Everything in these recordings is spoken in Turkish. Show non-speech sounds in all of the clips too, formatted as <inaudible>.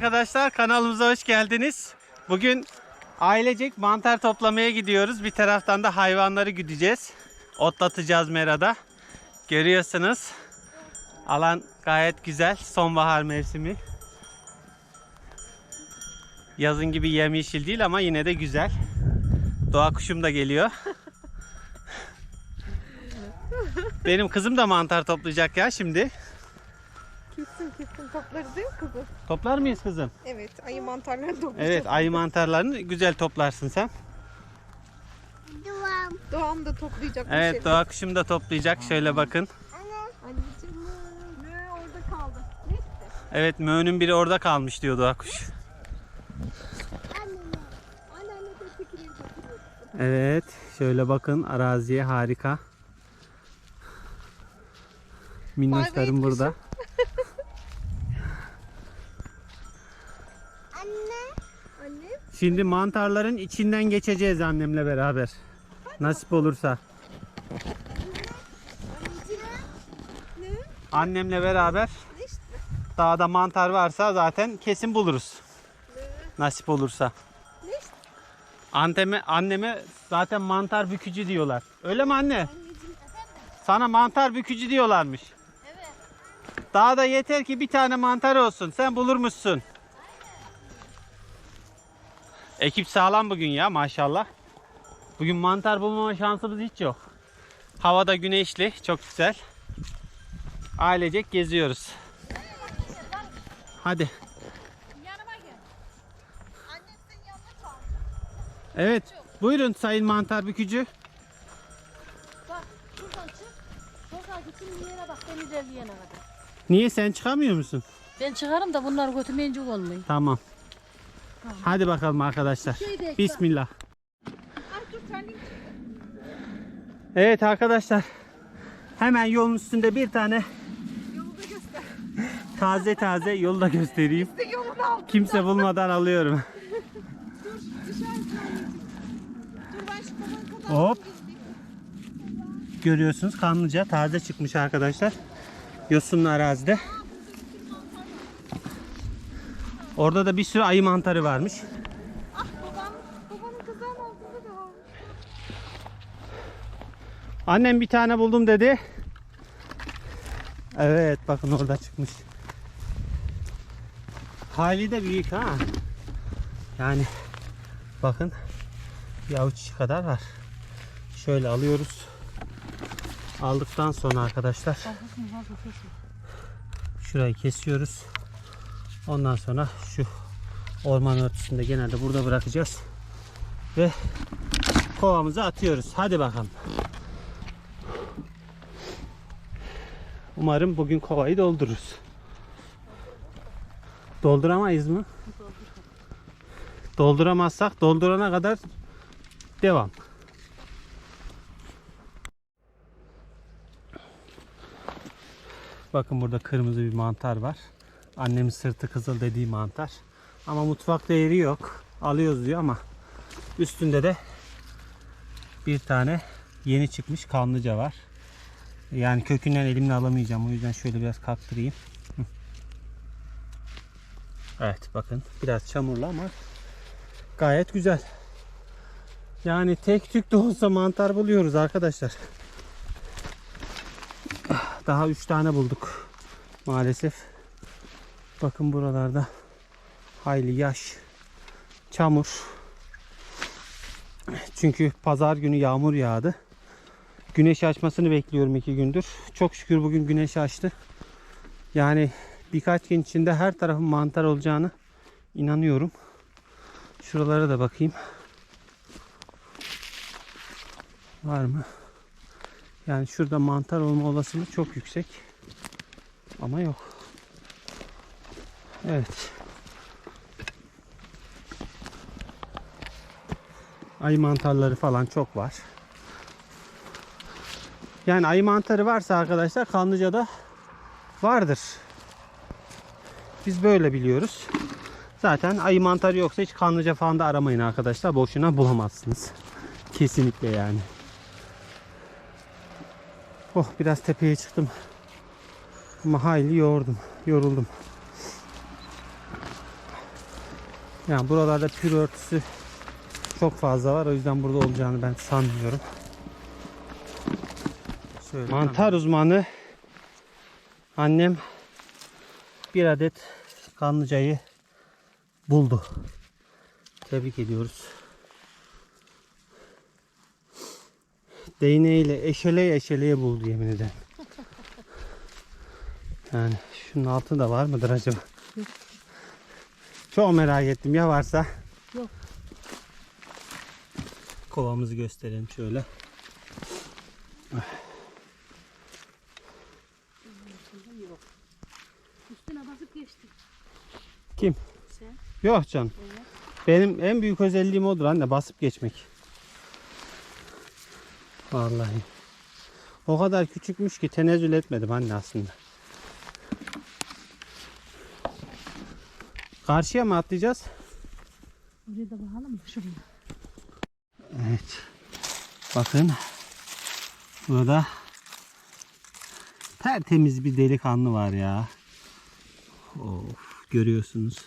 arkadaşlar kanalımıza hoş geldiniz. Bugün ailecek mantar toplamaya gidiyoruz. Bir taraftan da hayvanları güdeceğiz. Otlatacağız merada. Görüyorsunuz. Alan gayet güzel. Sonbahar mevsimi. Yazın gibi yemyeşil değil ama yine de güzel. Doğa kuşum da geliyor. <laughs> Benim kızım da mantar toplayacak ya şimdi. Kesin kesin toplarız değil mi kızım? Toplar mıyız kızım? Evet ayı mantarları toplayacağız. Evet ayı mantarlarını güzel toplarsın sen. Duam. Doğam da toplayacak Evet şey. doğa kuşum da toplayacak. Şöyle bakın. Anneciğim ne orada kaldı. Ne işte? Evet möğünün biri orada kalmış diyor doğa kuş. Evet şöyle bakın araziye harika. Minnoşlarım burada. Anne. Şimdi mantarların içinden geçeceğiz annemle beraber. Nasip olursa. ne? Annemle beraber dağda mantar varsa zaten kesin buluruz. Nasip olursa. Anteme, anneme zaten mantar bükücü diyorlar. Öyle mi anne? Sana mantar bükücü diyorlarmış. Evet. Daha da yeter ki bir tane mantar olsun. Sen bulurmuşsun. Ekip sağlam bugün ya maşallah. Bugün mantar bulmama şansımız hiç yok. Havada güneşli, çok güzel. Ailecek geziyoruz. Hadi. Evet. Buyurun sayın mantar bükücü. Bak şuradan çık. Sokağa gitsin yere bak ben ilerleyene kadar. Niye sen çıkamıyor musun? Ben çıkarım da bunlar götürmeyince olmayın. Tamam. Hadi bakalım arkadaşlar. Şey de- Bismillah. Evet arkadaşlar. Hemen yolun üstünde bir tane taze taze yolu da göstereyim. Kimse bulmadan alıyorum. Hop. Görüyorsunuz kanlıca taze çıkmış arkadaşlar. Yosunlu arazide. Orada da bir sürü ayı mantarı varmış. Ah babam, babanın kızağının altında da. Annem bir tane buldum dedi. Evet bakın orada çıkmış. Hali de büyük ha. Yani bakın bir avuç kadar var. Şöyle alıyoruz. Aldıktan sonra arkadaşlar şurayı kesiyoruz. Ondan sonra şu orman örtüsünde genelde burada bırakacağız. Ve kovamıza atıyoruz. Hadi bakalım. Umarım bugün kovayı doldururuz. Dolduramayız mı? Dolduramazsak doldurana kadar devam. Bakın burada kırmızı bir mantar var. Annemin sırtı kızıl dediği mantar. Ama mutfak değeri yok. Alıyoruz diyor ama üstünde de bir tane yeni çıkmış kanlıca var. Yani kökünden elimle alamayacağım. O yüzden şöyle biraz kaktırayım. Evet bakın biraz çamurlu ama gayet güzel. Yani tek tük de olsa mantar buluyoruz arkadaşlar. Daha 3 tane bulduk maalesef. Bakın buralarda hayli yaş, çamur. Çünkü pazar günü yağmur yağdı. Güneş açmasını bekliyorum iki gündür. Çok şükür bugün güneş açtı. Yani birkaç gün içinde her tarafın mantar olacağını inanıyorum. Şuralara da bakayım. Var mı? Yani şurada mantar olma olasılığı çok yüksek. Ama yok. Evet. Ayı mantarları falan çok var. Yani ayı mantarı varsa arkadaşlar Kanlıca'da vardır. Biz böyle biliyoruz. Zaten ayı mantarı yoksa hiç Kanlıca falan da aramayın arkadaşlar. Boşuna bulamazsınız. Kesinlikle yani. Oh biraz tepeye çıktım. Ama hayli yoğurdum. Yoruldum. Yani buralarda pür örtüsü çok fazla var. O yüzden burada olacağını ben sanmıyorum. Şöyle mantar uzmanı annem bir adet kanlıcayı buldu. Tebrik ediyoruz. Değneğiyle eşeleye eşeleye buldu yemin ederim. <laughs> Yani şunun altında var mıdır acaba? <laughs> Çok merak ettim ya varsa. Yok. Kovamızı gösterelim şöyle. Üstüne basıp geçti. Kim? Sen. Yok canım. Benim en büyük özelliğim odur anne basıp geçmek. Vallahi. O kadar küçükmüş ki tenezzül etmedim anne aslında. Karşıya mı atlayacağız? Oraya da bakalım? Şuraya. Evet. Bakın. Burada tertemiz bir delikanlı var ya. Of, görüyorsunuz.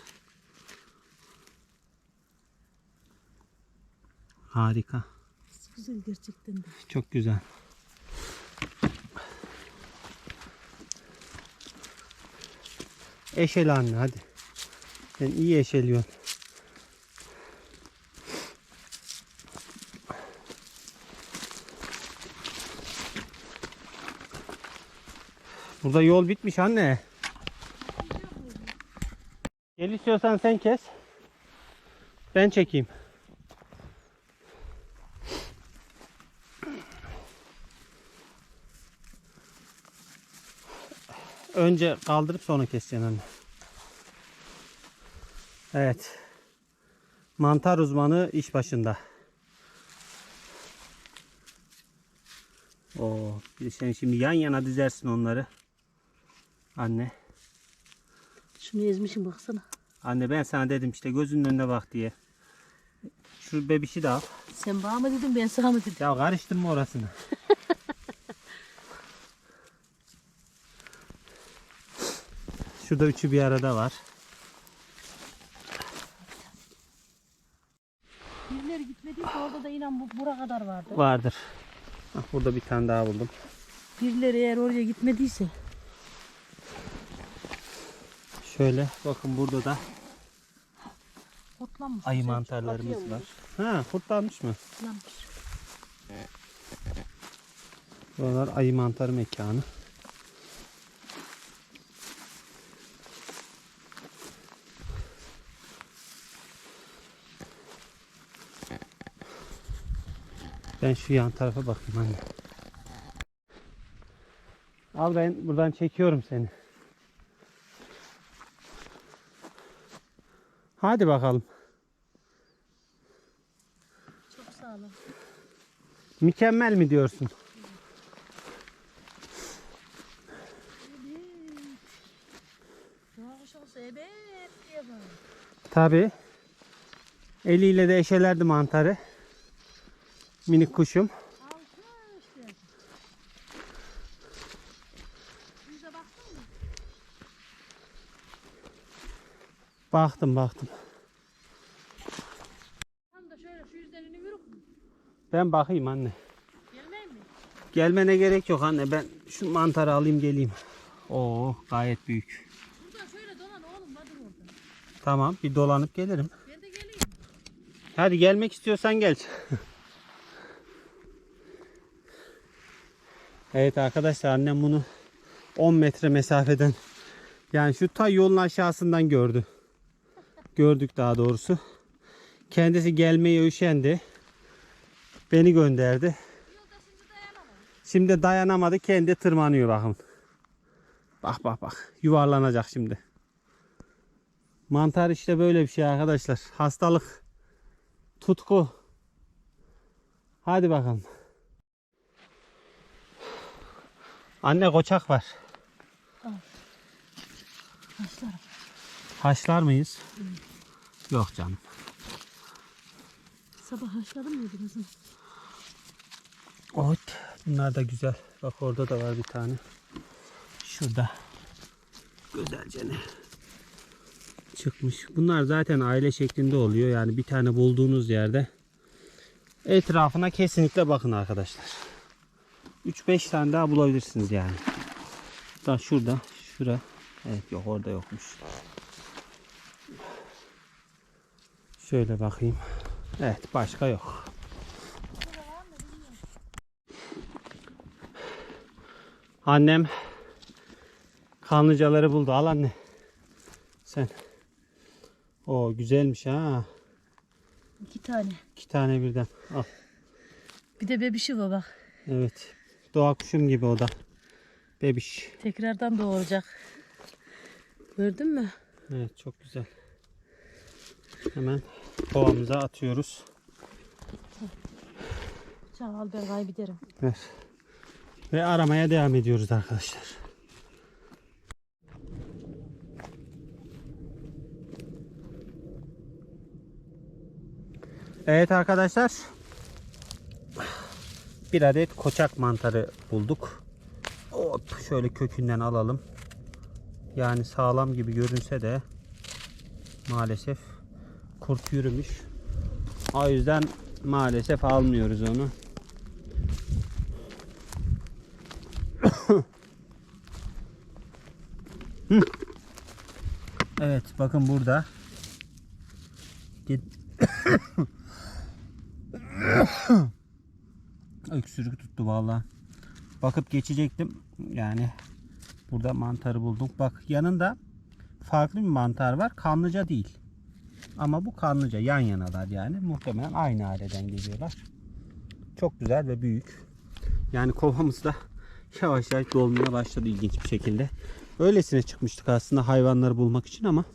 Harika. Güzel gerçekten de. Çok güzel. Eşel anne hadi. Sen iyi eşeliyorsun. Burada yol bitmiş anne. Gel istiyorsan sen kes. Ben çekeyim. Önce kaldırıp sonra keseceksin anne. Evet. Mantar uzmanı iş başında. Oo, sen şimdi yan yana dizersin onları. Anne. Şunu ezmişim baksana. Anne ben sana dedim işte gözünün önüne bak diye. Şu bebişi de al. Sen bana mı dedin ben sana mı dedim? Ya karıştırma orasını. <laughs> Şurada üçü bir arada var. Gitmediyse orada da inan bu bura kadar vardı. Vardır. Hah, burada bir tane daha buldum. Birileri eğer oraya gitmediyse. Şöyle bakın burada da Otlanmış. ayı Güzel, mantarlarımız var. Ha kurtlanmış mı? Otlanmış. Buralar ayı mantarı mekanı. Ben şu yan tarafa bakayım anne. Al ben buradan çekiyorum seni. Hadi bakalım. Çok sağ olun. Mükemmel mi diyorsun? Evet. Tabi. Eliyle de eşelerdi mantarı. Minik kuşum. Baktım baktım. Tam da şöyle şu yüzlerini yürüp mü? Ben bakayım anne. Gelmeyeyim mi? Gelmene gerek yok anne. Ben şu mantarı alayım geleyim. Oo gayet büyük. Buradan şöyle dolan oğlum hadi orada. Tamam bir dolanıp gelirim. Ben de geleyim. Hadi gelmek istiyorsan gel. <laughs> evet arkadaşlar annem bunu 10 metre mesafeden yani şu ta yolun aşağısından gördü. Gördük daha doğrusu. Kendisi gelmeye üşendi. Beni gönderdi. Şimdi dayanamadı kendi tırmanıyor bakın. Bak bak bak yuvarlanacak şimdi. Mantar işte böyle bir şey arkadaşlar. Hastalık. Tutku. Hadi bakalım. Anne koçak var. Başlarım. Haşlar mıyız? Yok canım. Sabah haşladım mıydı kızım? Evet. Bunlar da güzel. Bak orada da var bir tane. Şurada. Güzelce ne? çıkmış. Bunlar zaten aile şeklinde oluyor. Yani bir tane bulduğunuz yerde etrafına kesinlikle bakın arkadaşlar. 3-5 tane daha bulabilirsiniz yani. Da şurada, şura. Evet yok orada yokmuş. Şöyle bakayım. Evet başka yok. Annem kanlıcaları buldu. Al anne. Sen. O güzelmiş ha. İki tane. İki tane birden. Al. Bir de bebişi var bak. Evet. Doğa kuşum gibi o da. Bebiş. Tekrardan doğuracak. Gördün mü? Evet çok güzel. Hemen kovamıza atıyoruz. Çal al ben kaybederim. Ver. Ve aramaya devam ediyoruz arkadaşlar. Evet arkadaşlar. Bir adet koçak mantarı bulduk. Hop şöyle kökünden alalım. Yani sağlam gibi görünse de maalesef kurt yürümüş. O yüzden maalesef almıyoruz onu. <coughs> Evet bakın burada. Git. <coughs> <coughs> Öksürük tuttu vallahi. Bakıp geçecektim. Yani burada mantarı bulduk. Bak yanında farklı bir mantar var. Kanlıca değil. Ama bu kanlıca yan yanalar yani. Muhtemelen aynı aileden geliyorlar. Çok güzel ve büyük. Yani kovamız da <laughs> yavaş yavaş dolmaya başladı ilginç bir şekilde. Öylesine çıkmıştık aslında hayvanları bulmak için ama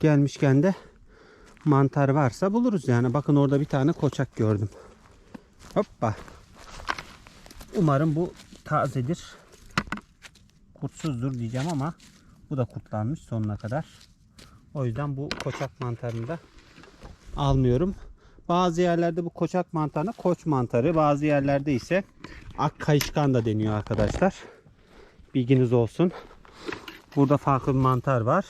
gelmişken de mantar varsa buluruz yani. Bakın orada bir tane koçak gördüm. Hoppa. Umarım bu tazedir. Kurtsuzdur diyeceğim ama bu da kurtlanmış sonuna kadar. O yüzden bu koçak mantarını da almıyorum. Bazı yerlerde bu koçak mantarına koç mantarı, bazı yerlerde ise ak kayışkan da deniyor arkadaşlar. Bilginiz olsun. Burada farklı bir mantar var.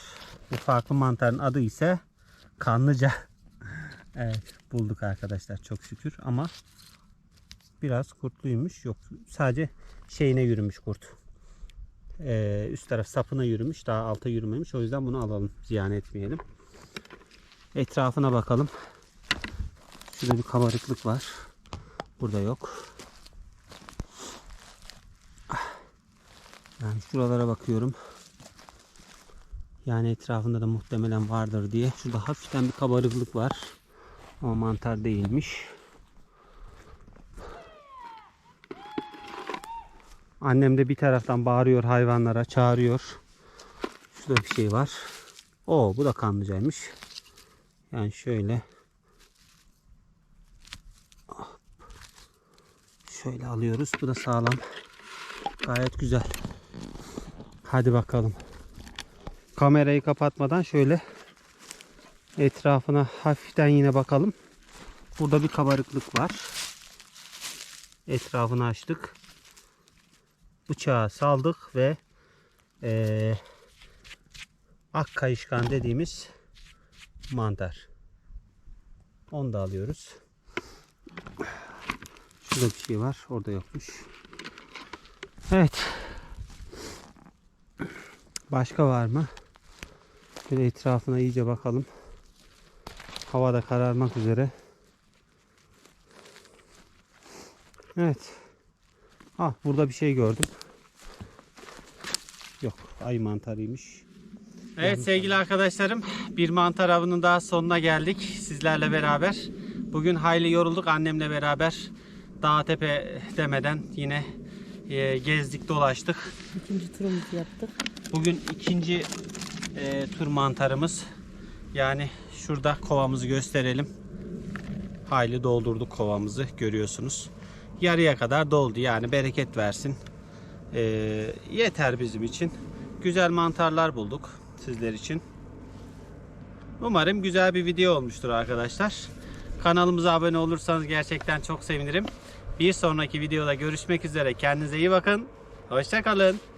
Bu farklı mantarın adı ise kanlıca. <laughs> evet bulduk arkadaşlar çok şükür ama biraz kurtluymuş. Yok sadece şeyine yürümüş kurt. Ee, üst taraf sapına yürümüş. Daha alta yürümemiş. O yüzden bunu alalım. Ziyan etmeyelim. Etrafına bakalım. Şurada bir kabarıklık var. Burada yok. Yani şuralara bakıyorum. Yani etrafında da muhtemelen vardır diye. Şurada hafiften bir kabarıklık var. Ama mantar değilmiş. Annem de bir taraftan bağırıyor hayvanlara, çağırıyor. Şurada bir şey var. O bu da kanlıcaymış. Yani şöyle Şöyle alıyoruz. Bu da sağlam. Gayet güzel. Hadi bakalım. Kamerayı kapatmadan şöyle etrafına hafiften yine bakalım. Burada bir kabarıklık var. Etrafını açtık. Bıçağı saldık ve eee ak kayışkan dediğimiz mantar. Onu da alıyoruz. Şurada bir şey var. Orada yokmuş. Evet. Başka var mı? Böyle etrafına iyice bakalım. Hava da kararmak üzere. Evet. Ah burada bir şey gördüm. Yok ay mantarıymış. Evet sevgili arkadaşlarım bir mantar avının daha sonuna geldik sizlerle beraber. Bugün hayli yorulduk annemle beraber. Dağ tepe demeden yine e, gezdik dolaştık. İkinci turumuzu yaptık. Bugün ikinci e, tur mantarımız. Yani şurada kovamızı gösterelim. Hayli doldurduk kovamızı görüyorsunuz. Yarıya kadar doldu yani bereket versin. E, yeter bizim için. Güzel mantarlar bulduk sizler için. Umarım güzel bir video olmuştur arkadaşlar. Kanalımıza abone olursanız gerçekten çok sevinirim. Bir sonraki videoda görüşmek üzere. Kendinize iyi bakın. Hoşçakalın.